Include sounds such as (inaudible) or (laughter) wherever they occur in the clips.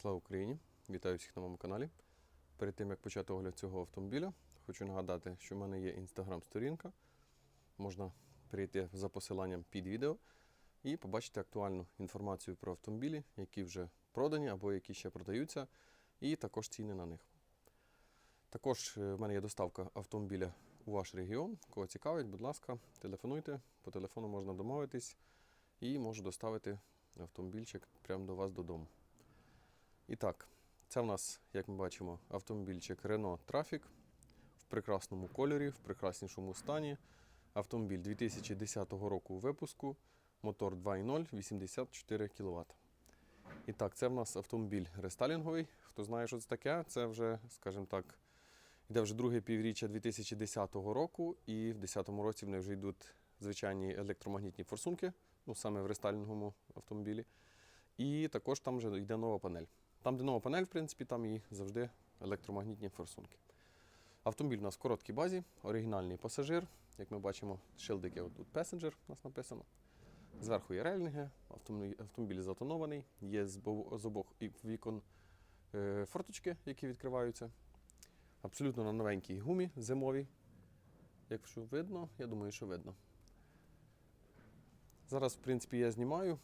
Слава Україні! Вітаю всіх на моєму каналі. Перед тим як почати огляд цього автомобіля, хочу нагадати, що в мене є інстаграм-сторінка. Можна перейти за посиланням під відео і побачити актуальну інформацію про автомобілі, які вже продані або які ще продаються, і також ціни на них. Також е, в мене є доставка автомобіля у ваш регіон. Кого цікавить, будь ласка, телефонуйте. По телефону можна домовитись і можу доставити автомобільчик прямо до вас додому. І так, це в нас, як ми бачимо, автомобільчик Renault Trafic в прекрасному кольорі, в прекраснішому стані. Автомобіль 2010 року випуску, мотор 2.0, 84 кВт. І так, це в нас автомобіль рестайлінговий. Хто знає, що це таке, це вже, скажімо так, йде вже друге півріччя 2010 року, і в 2010 році вони вже йдуть звичайні електромагнітні форсунки, ну саме в рестайлінговому автомобілі. І також там вже йде нова панель. Там, де панель, в принципі, там і завжди електромагнітні форсунки. Автомобіль у нас в короткій базі, оригінальний пасажир. Як ми бачимо, шилдики тут Passenger у нас написано. Зверху є рельнинги, автомобіль, затонований, є з обох вікон е, форточки, які відкриваються. Абсолютно на новенькій гумі зимовій. Якщо видно, я думаю, що видно. Зараз, в принципі, я знімаю.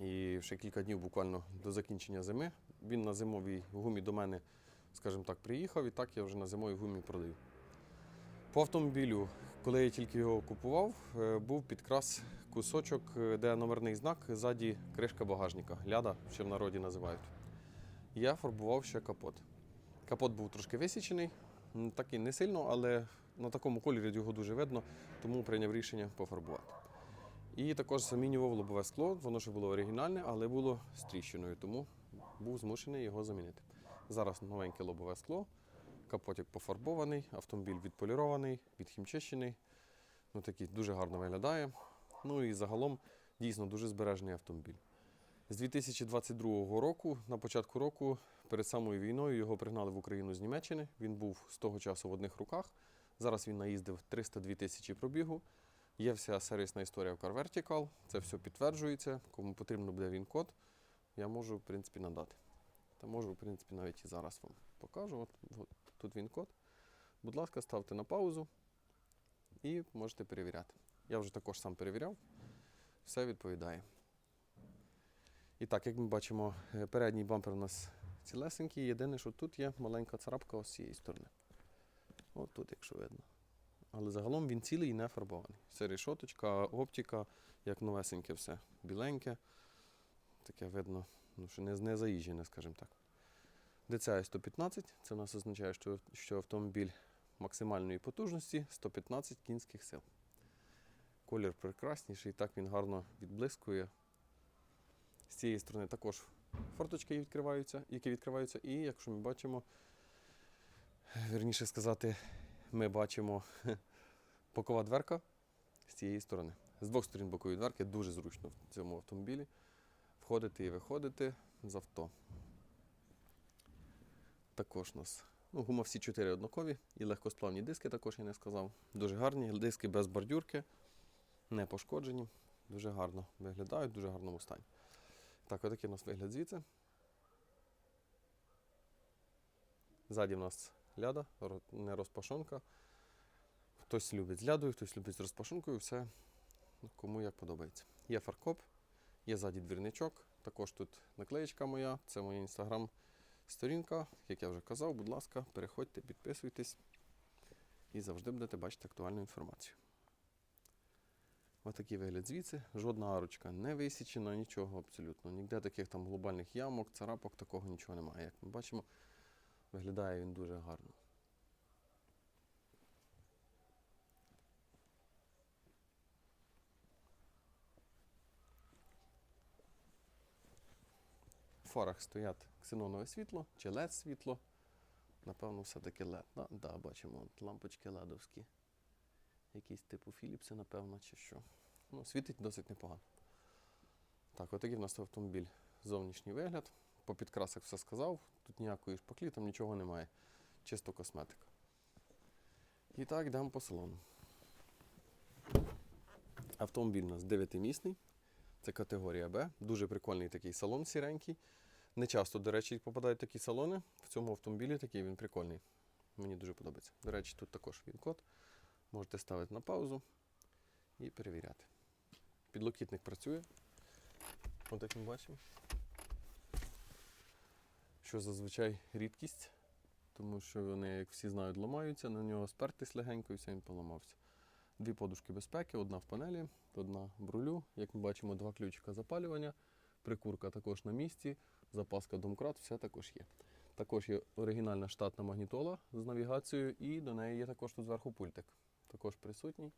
І ще кілька днів буквально до закінчення зими. Він на зимовій гумі до мене, скажімо так, приїхав, і так я вже на зимовій гумі продаю. По автомобілю, коли я тільки його купував, е, був підкрас кусочок, е, де номерний знак, ззаді кришка багажника, ляда, ще в народі називають. Я фарбував ще капот. Капот був трошки висічений, такий не сильно, але на такому кольорі його дуже видно, тому прийняв рішення пофарбувати. І також замінював лобове скло, воно ще було оригінальне, але було з тріщиною, тому був змушений його замінити. Зараз новеньке лобове скло, капотик пофарбований, автомобіль відполірований, відхімчищений. Ну, такий дуже гарно виглядає. Ну і загалом дійсно дуже збережений автомобіль. З 2022 року, на початку року, перед самою війною, його пригнали в Україну з Німеччини. Він був з того часу в одних руках. Зараз він наїздив 302 тисячі пробігу. Є вся сервісна історія в Car Vertical, це все підтверджується. Кому потрібно буде він код, я можу, в принципі, надати. Та можу, в принципі, навіть і зараз вам покажу. От, от тут він код. Будь ласка, ставте на паузу і можете перевіряти. Я вже також сам перевіряв, все відповідає. І так, як ми бачимо, е, передній бампер у нас цілесенький. Єдине, що тут є маленька царапка ось з цієї сторони. От тут, якщо видно. Але загалом він цілий і не фарбований. Це решоточка, оптика, як новесеньке все. Біленьке. Таке видно, ну, що не, не заїжджене, скажімо так. DCI 115, це у нас означає, що, що автомобіль максимальної потужності 115 кінських сил. Колір прекрасніший, так він гарно відблискує. З цієї сторони також форточки відкриваються, які відкриваються, і якщо ми бачимо, вірніше сказати, ми бачимо (laughs) бокова дверка з цієї сторони. З двох сторін бокової дверки дуже зручно в цьому автомобілі входити і виходити з авто. Також у нас ну, гума всі чотири однакові і легкосплавні диски, також я не сказав. Дуже гарні, диски без бордюрки, не пошкоджені, дуже гарно виглядають, дуже гарному стані. Так, отакий у нас вигляд звідси. Ззаді в нас ляда, не розпашонка. Хтось любить з лядою, хтось любить з розпашонкою, все кому як подобається. Є фаркоп, є ззаді двірничок, також тут наклеєчка моя, це моя інстаграм-сторінка. Як я вже казав, будь ласка, переходьте, підписуйтесь і завжди будете бачити актуальну інформацію. Ось такий вигляд звідси. Жодна арочка не висічена, нічого абсолютно. Ніде таких там глобальних ямок, царапок, такого нічого немає. Як ми бачимо, виглядає він дуже гарно. В фарах стоять ксенонове світло чи LED світло. Напевно, все-таки LED. Да? Да, бачимо лампочки ледовські. Якісь типу Філіпси, напевно, чи що. Ну, світить досить непогано. Так, отакий в нас автомобіль. Зовнішній вигляд. По підкрасах все сказав. Тут ніякої шпаклі, там нічого немає. Чисто косметика. І так, йдемо по салону. Автомобіль у нас 9-місний. Це категорія Б. Дуже прикольний такий салон сіренький. Не часто, до речі, попадають такі салони. В цьому автомобілі такий він прикольний. Мені дуже подобається. До речі, тут також він код. Можете ставити на паузу і перевіряти. Підлокітник працює. От як ми бачимо. Що зазвичай рідкість, тому що вони, як всі знають, ламаються, на нього спертись легенько і все він поламався. Дві подушки безпеки, одна в панелі, одна в рулю. Як ми бачимо, два ключика запалювання, прикурка також на місці, запаска домкрат, все також є. Також є оригінальна штатна магнітола з навігацією, і до неї є також тут зверху пультик. Також присутній.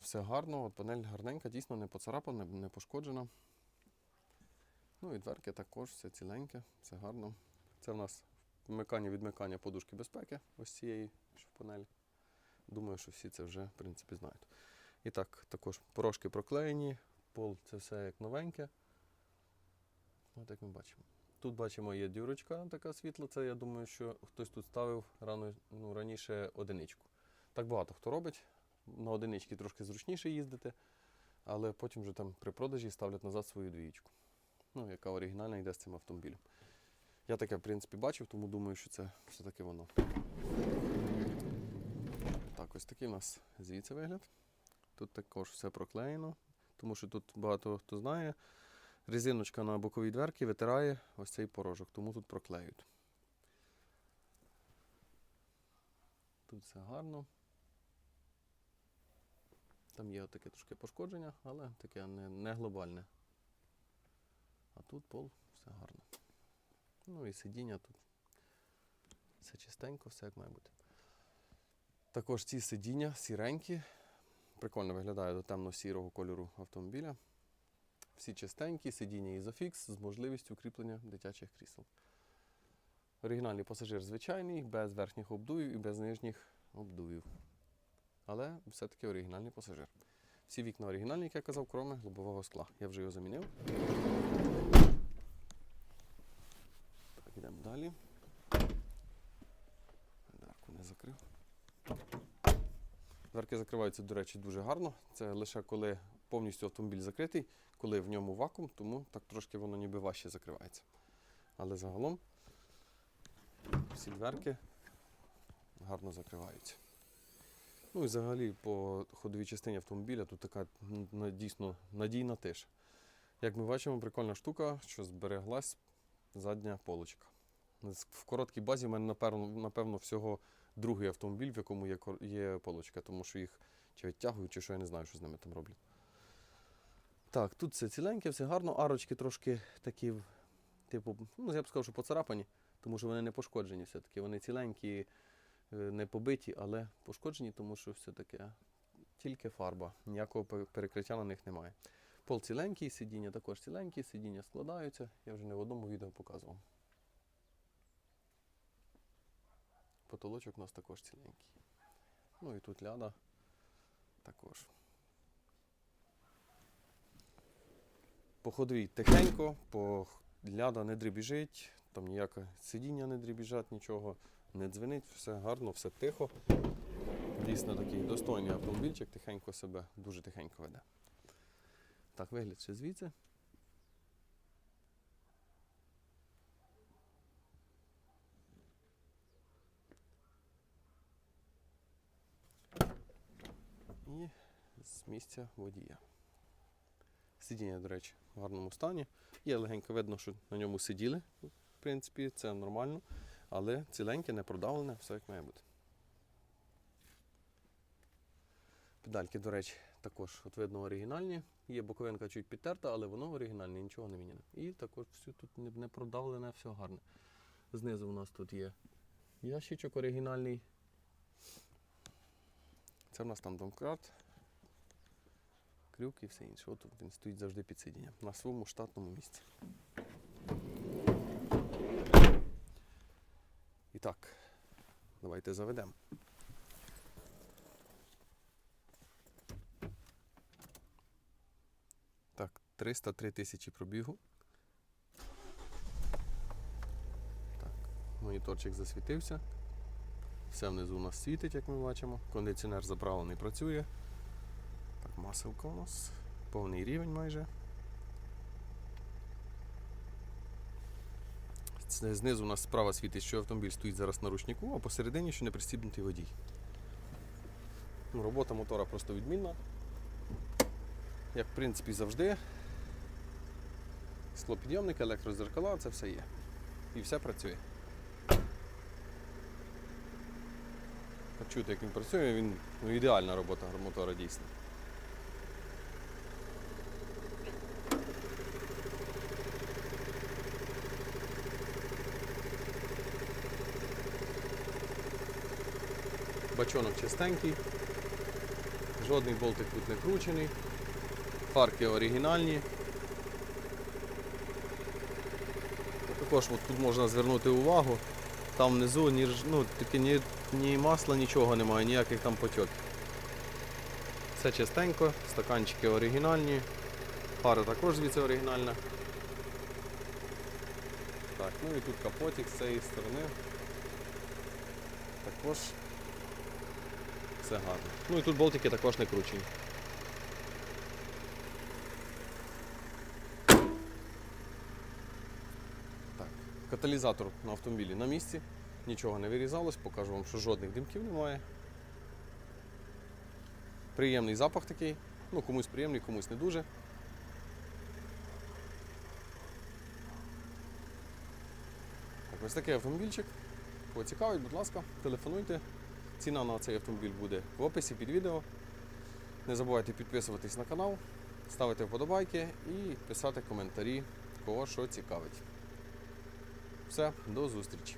Все гарно, панель гарненька, дійсно не поцарапана, не пошкоджена. Ну і дверки також, все ціленьке, все гарно. Це в нас вмикання відмикання подушки безпеки, ось цієї, в панелі. Думаю, що всі це вже, в принципі, знають. І так, також порошки проклеєні, пол це все як новеньке. От як ми бачимо. Тут бачимо є дюрочка така світла. Це я думаю, що хтось тут ставив рано, ну, раніше одиничку. Так багато хто робить. На одиничці трошки зручніше їздити, але потім вже там при продажі ставлять назад свою двієчку. Ну, яка оригінальна йде з цим автомобілем. Я таке, в принципі, бачив, тому думаю, що це все-таки воно. Так, ось такий у нас звідси вигляд. Тут також все проклеєно, тому що тут багато хто знає. Резиночка на боковій дверці витирає ось цей порожок, тому тут проклеюють. Тут все гарно. Там є таке трошки пошкодження, але таке не, не глобальне. А тут пол все гарно. Ну і сидіння тут. Все чистенько, все як має бути. Також ці сидіння сіренькі. Прикольно виглядає до темно-сірого кольору автомобіля. Всі чистенькі, сидіння ізофікс з можливістю кріплення дитячих крісел. Оригінальний пасажир звичайний, без верхніх обдувів і без нижніх обдувів. Але все-таки оригінальний пасажир. Всі вікна оригінальні, як я казав, кроме лобового скла. Я вже його замінив. Так, йдемо далі. Дверку не закрив. Дверки закриваються, до речі, дуже гарно. Це лише коли повністю автомобіль закритий, коли в ньому вакуум, тому так трошки воно ніби важче закривається. Але загалом всі дверки гарно закриваються. Ну і взагалі по ходовій частині автомобіля тут така дійсно надійна тиша. Як ми бачимо, прикольна штука, що збереглась задня полочка. В короткій базі в мене, напевно, напевно всього другий автомобіль, в якому є, є полочка, тому що їх чи відтягують, чи що я не знаю, що з ними там роблять. Так, тут все ціленьке, все гарно. Арочки трошки такі, типу, ну, я б сказав, що поцарапані, тому що вони не пошкоджені все-таки. Вони ціленькі, е, не побиті, але пошкоджені, тому що все-таки тільки фарба. Ніякого перекриття на них немає. Пол ціленький, сидіння також ціленькі, сидіння складаються. Я вже не в одному відео показував. Потолочок у нас також ціленький. Ну і тут ляда також. По ходовій тихенько, по ляда не дребіжить, там ніяке сидіння не дребіжать, нічого не дзвенить, все гарно, все тихо. Дійсно такий достойний автомобільчик, тихенько себе, дуже тихенько веде. Так, вигляд ще звідси. І з місця водія. Сидіння, до речі, в гарному стані. Є легенько видно, що на ньому сиділи. В принципі, це нормально. Але ціленьке, не продавлене, все як має бути. Педальки, до речі, також от видно оригінальні. Є боковинка чуть підтерта, але воно оригінальне, нічого не міняне. І також все тут не- не продавлене, все гарне. Знизу у нас тут є ящичок оригінальний. Це в нас там домкрат, крюк і все інше. От він стоїть завжди під сидінням на своєму штатному місці. І так, давайте заведемо. Так, 303 тисячі пробігу. Так, моніторчик засвітився. Все внизу у нас світить, як ми бачимо. Кондиціонер заправлений працює. Так, маселка у нас. Повний рівень майже. Це Знизу у нас справа світить, що автомобіль стоїть зараз на ручнику, а посередині ще не пристібнутий водій. Ну, робота мотора просто відмінна. Як в принципі завжди. Склопідйомник, електрозеркала, це все є. І все працює. Чути, як він працює, він ну, ідеальна робота мотора дійсно. Бачонок чистенький, жодний болтик тут не кручений, фарки оригінальні. Також от тут можна звернути увагу, там внизу ні, ну, таке, ні, ні масла, нічого немає, ніяких там потьоків. Все чистенько, стаканчики оригінальні, фара також звідси оригінальна. Так, ну і тут капотик з цієї сторони. Також все гарно. Ну і тут болтики також не кручені. Так, каталізатор на автомобілі на місці. Нічого не вирізалось, покажу вам, що жодних димків немає. Приємний запах такий. Ну, комусь приємний, комусь не дуже. Так, ось такий автомобільчик. Кого цікавить, будь ласка, телефонуйте. Ціна на цей автомобіль буде в описі під відео. Не забувайте підписуватись на канал, ставити вподобайки і писати коментарі, кого що цікавить. Все, до зустрічі!